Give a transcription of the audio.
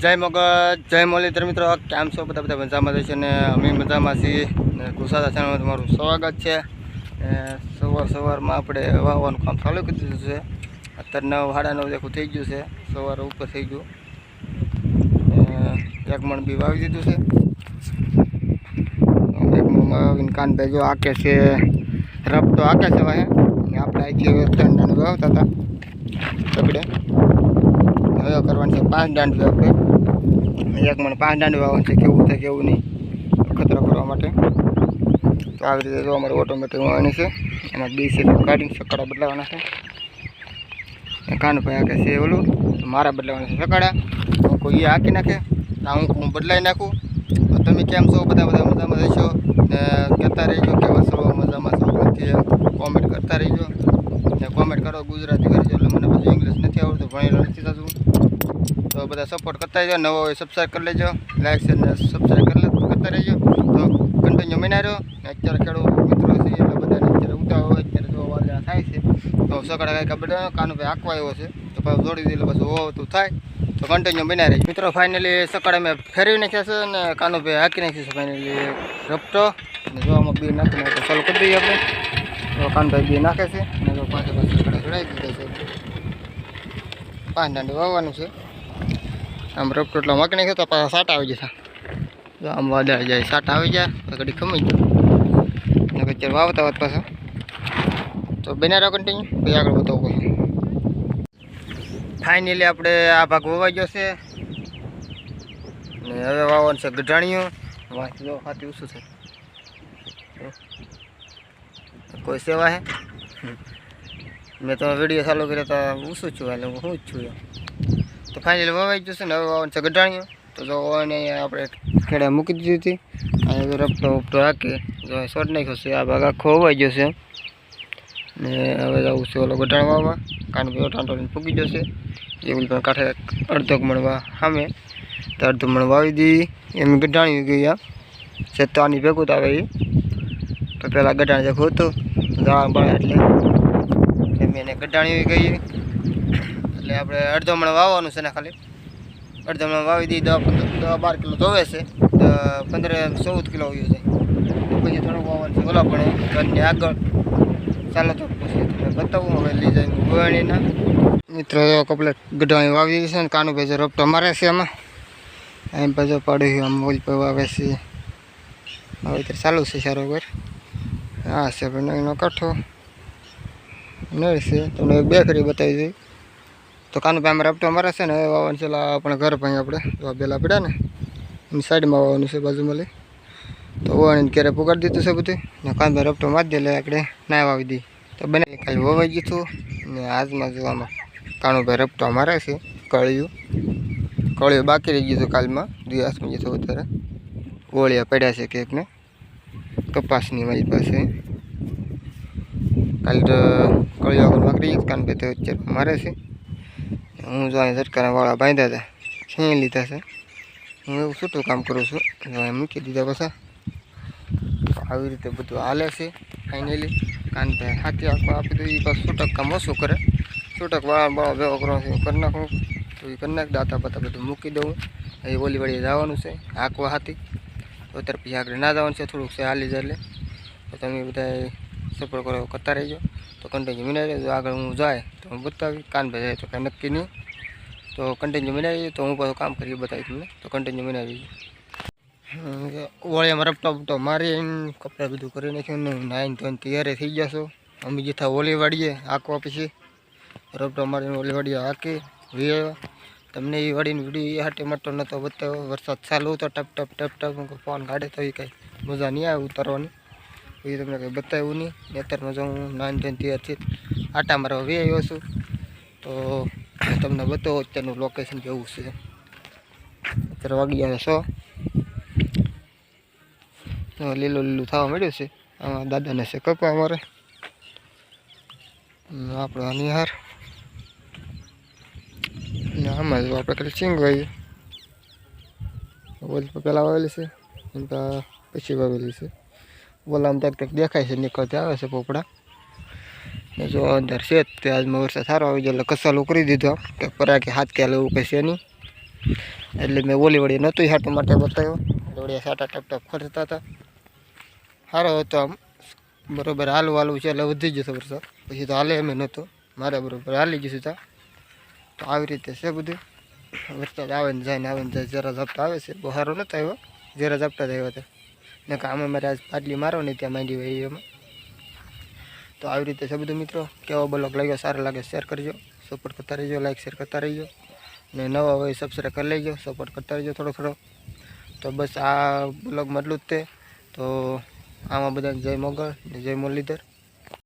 જય મગજ, જય મુરલીધર મિત્રો, કેમ છો? બધા બધા મજામાં છે ને અમે મજામાં છીએ. ને ચેનલમાં તમારું સ્વાગત છે. સવાર સવારમાં આપણે વાવવાનું કામ ચાલુ કરી દીધું છે. અત્યારે નવ, સાડા નવ દેખું થઈ ગયું છે. સવારે ઉપર થઈ ગયું. એક મણ બી વાવી દીધું છે. એક મણ વાવીને કાનભાઈ જો આકે છે રફ તો આકે છે વાહે. ને આપણે અહીંથી ત્રણ દાંડ વાવતા હતા. તગડે. હવે કરવાની છે પાંચ દાંડ આપણે એક મને દાંડી વાવન છે, કેવું થાય, કેવું નહીં ખતરો કરવા માટે. તો આવી રીતે જો અમારે ઓટોમેટિક વાવણી છે, એમાં બી છે કાઢીને સકડા બદલાવાના છે. કાનુભાઈ આગે છે, ઓલું મારા બદલાવાના છે સકાડા. હું કોઈ હાકી નાખે, તો હું હું બદલાવી નાખું. તો તમે કેમ છો? બધા બધા મજામાં રહેશો? ને કહેતા રહીજો કેવા છો, મજામાં છો? નથી કોમેન્ટ કરતા રહીજો. ને કોમેન્ટ કરો ગુજરાતી કરજો એટલે મને પછી ઇંગ્લિશ નથી આવડતું, ભણેલો નથી થતું બધા સપોર્ટ કરતા રહેજો. નવો હોય સબસ્ક્રાઈબ કરી લેજો. લાઈક શેર સબસ્ક્રાઈબ કરી કરતા રહેજો. તો કન્ટિન્યુ મહિના રહ્યો અત્યારે ખેડૂત મિત્રો છે એટલે બધાને અત્યારે ઉતાવળ હોય, અત્યારે જો વાદળા થાય છે, તો સકડા કાંઈક બધા કાનુભાઈ આંકવા આવ્યો છે. તો પાછું દોડી દીધું પછી પાછું તો થાય. તો કન્ટિન્યુ બના રહી મિત્રો ફાઇનલી સકાળે મેં ફેરવી નાખ્યા છે અને કાનુભાઈ હાંકી નાખ્યું છે. ફાઇનલી રપટો. અને જોવામાં બી નાખી નાખે ચાલુ કરી દઈએ આપણે. તો કાનુભાઈ બી નાખે છે. અને પાંચ પાંચ સકડા ચડાવી દીધા છે. પાંચ દાંડી વાવવાનું છે. આમ રપટો એટલો માકી નાખ્યો તો પાછા સાટા આવી જશે. આમ વાદળ જાય, સાટા આવી જાય, તો ઘડી ખમી જાય. અત્યારે વાવતા વાત પાછા. તો બન્યા રહો કન્ટિન્યુ પછી આગળ બતાવું પછી ફાઇનલી આપણે આ ભાગ વવાઈ ગયો છે. ને હવે વાવવાનું છે ગઢાણીઓ વાંચ ખાતી ઓછું છે. કોઈ સેવા હે? મેં તો વીડિયો ચાલુ કર્યો તો ઓછું છું, એટલે હું જ છું. તો ફાઇનલ વવાઈ ગયું છે ને, હવે વાવવાનું છે ગઢાણીઓ. તો જો એને આપણે ખેડે મૂકી દીધી હતી. અને રપટો ઉપટો રાખી, જો શોર્ટ નાખ્યો છે, આ ભાગ આખો વવાઈ ગયો ને હવે જવું છે ઓલો ગઢાણ વાવવા, કારણ કે ટાંટો ફૂગી જશે એવું પણ કાંઠે અડધો મણવા સામે તો અડધો મણ વાવી દીધી એમ ગઢાણી ગઈ આ. આની ભેગું તો આવે એ. તો પહેલાં ગઢાણ જે હતું જવા બળે એટલે એમ એને ગઢાણી ગઈ. એટલે આપણે અડધો મણ વાવવાનું છે ને ખાલી. અડધો મણ વાવી દઈએ દસ દસ બાર કિલો ધોવે છે. પંદર ચૌદ કિલો આવ્યો છે પછી થોડુંક વાવવાનું છે. ઓલા પણ ઘરની આગળ. ચાલો તો પછી તમને બતાવું હવે લઈ જાય ગોવાણીના મિત્રો કપલે ગઢાણી વાવી છે ને, કાનું ભાઈ રોપટો મારે છે એમાં. એમ પાડ્યું છે, આમ ઓલ પર વાવે છે. હવે ચાલુ છે સારો ઘર. હા છે ભાઈ એનો કાંઠો નળ છે. તમને બેકરી બતાવી દઈ. તો કાનું ભાઈ રપટો મારે છે ને, હવે વાવવાનું છે ઓલા આપણે ઘર ભાઈ આપણે. જો પેલા પડ્યા ને, એની સાઈડમાં વાવવાનું છે બાજુમાં લઈ. તો ઓવાણીને ક્યારે પુગાડી દીધું છે બધું? ને કાંદા રપટો મારી દે એટલે આપણે ના વાવી દી તો બને કાલે વવાઈ ગયું હતું ને આજમાં જો આમાં કાણુભાઈ રપટો મારે છે, કળિયું. કળિયું બાકી રહી ગયું હતું કાલમાં દિવસમાં જતો વધારે. ઓળિયા પડ્યા છે કેકને કપાસની મારી પાસે. કાલે તો કળિયું આગળ વાગડી ગયું કાનભાઈ તો અત્યારે મારે છે. હું જો અહીં સરકારના વાળા બાંધ્યા હતા, છીણી લીધા છે. હું એવું છૂટું કામ કરું છું. જો મૂકી દીધા પાછા આવી રીતે બધું હાલે છે ફાઇનલી કારણ કે હાથી આખો આપી દઉં એ પાછું છૂટક કામ ઓછું કરે. છૂટક વાળા બાળા ભેગો કરવાનો છે કરી નાખું. તો એ કરી નાખ, દાતા બધા બધું મૂકી દઉં. એ ઓલી વળી જવાનું છે આંકવા હાથી. તો અત્યારે પછી આગળ ના જવાનું છે, થોડુંક છે, હાલી જાય એટલે. તો તમે બધા સપોર્ટ કરો, કરતા રહેજો. તો કન્ટિન્યુ મિનાઈ રહેજો આગળ હું જાય તો હું બતાવી કાન ભાઈ જાય તો કાંઈ નક્કી નહીં. તો કન્ટિન્યુ મિનાઈ રહેજો તો હું પાછું કામ કરી બતાવી તમને. તો કન્ટિન્યુ મિનાઈ રહેજો ઓળીમાં રપટો બપટો મારીને કપડાં બધું કરી નાખ્યું ને નાઈને ધોઈને તૈયારી થઈ જશો અમે જેથા ઓલી વાડીએ હાંકવા પછી રપટો મારીને ઓલી વાળીએ હાકી વી તમને એ વાળીને વીડિયો એ હાટે માટો નહોતો બતાવ્યો. વરસાદ ચાલુ હતો, ટપ ટપ ટપ ટપ. ફોન કાઢે તો એ કાંઈ મજા નહીં આવે ઉતારવાની. એ તમને કંઈ બતાવ્યું નહીં. અત્યારમાં જો હું નાન ધોઈને તૈયાર આટા મારવા વી આવ્યો છું. તો તમને બતાવો અત્યારનું લોકેશન કેવું છે. અત્યારે વાગી છો. લીલું લીલું થવા મળ્યું છે. આમાં દાદાને છે કપા અમારે. આપણો અનિહાર નિહાર. ને આમાં જો આપણે ખાલી ચીંગ વાવી ઓલ પહેલાં વાવેલી છે પછી વાવેલી છે. ઓલામાં ત્યાં કંઈક દેખાય છે, નીકળતી આવે છે પોપડા. જો અંદર છે તે આજમાં વરસાદ સારો આવી ગયો, એટલે કસાલું કરી દીધો. કે પરા કે હાથ ક્યાં એવું કંઈ નહીં. એટલે મેં ઓલી વળી નહોતું હાટું માટે બતાવ્યો. વળી સાટા ટપ ટપ ખર્ચતા હતા. સારો હતો આમ. બરોબર હાલું હાલવું છે, એટલે વધી જશે વરસાદ. પછી તો હાલે એમ નહોતો. મારે બરાબર હાલી જશું તા. તો આવી રીતે છે બધું. વરસાદ આવે ને જાય ને આવે ને જાય, જરા ઝાપટા આવે છે. બહારો નહોતા આવ્યો. જરા ઝાપટા જ આવ્યા હતા. ને કે આમાં મારે આજ પાટલી મારો ને ત્યાં માંડી હોય એમાં. તો આવી રીતે છે બધું મિત્રો. કેવો બ્લોગ લાગ્યો સારો લાગે શેર કરજો. સપોર્ટ કરતા રહેજો લાઇક શેર કરતા રહેજો. ને નવા હોય સબસ્ક્રાઈબ કરી લેજો સપોર્ટ કરતા રહેજો થોડો થોડો. તો બસ આ બ્લોગ એટલું જ તે. તો આમાં બધાને જય મોગલ ને જય મુરલીધર.